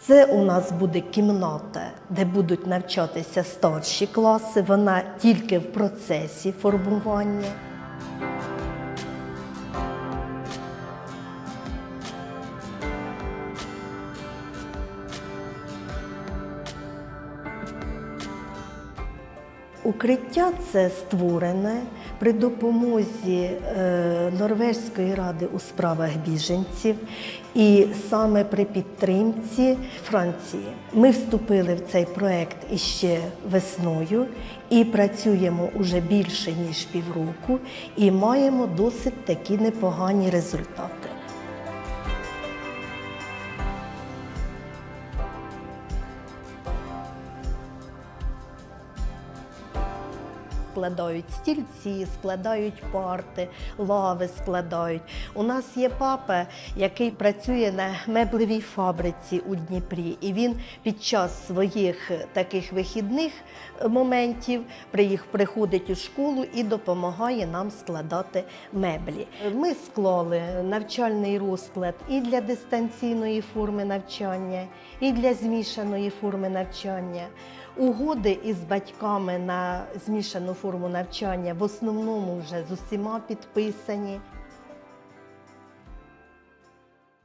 Це у нас буде кімната, де будуть навчатися старші класи. Вона тільки в процесі формування. Укриття це створене при допомозі е, Норвезької ради у справах біженців і саме при підтримці Франції. Ми вступили в цей проект іще весною і працюємо уже більше ніж півроку, і маємо досить такі непогані результати. Складають стільці, складають парти, лави складають. У нас є папа, який працює на меблевій фабриці у Дніпрі, і він під час своїх таких вихідних моментів приходить у школу і допомагає нам складати меблі. Ми склали навчальний розклад і для дистанційної форми навчання, і для змішаної форми навчання. Угоди із батьками на змішану форму навчання в основному вже з усіма підписані.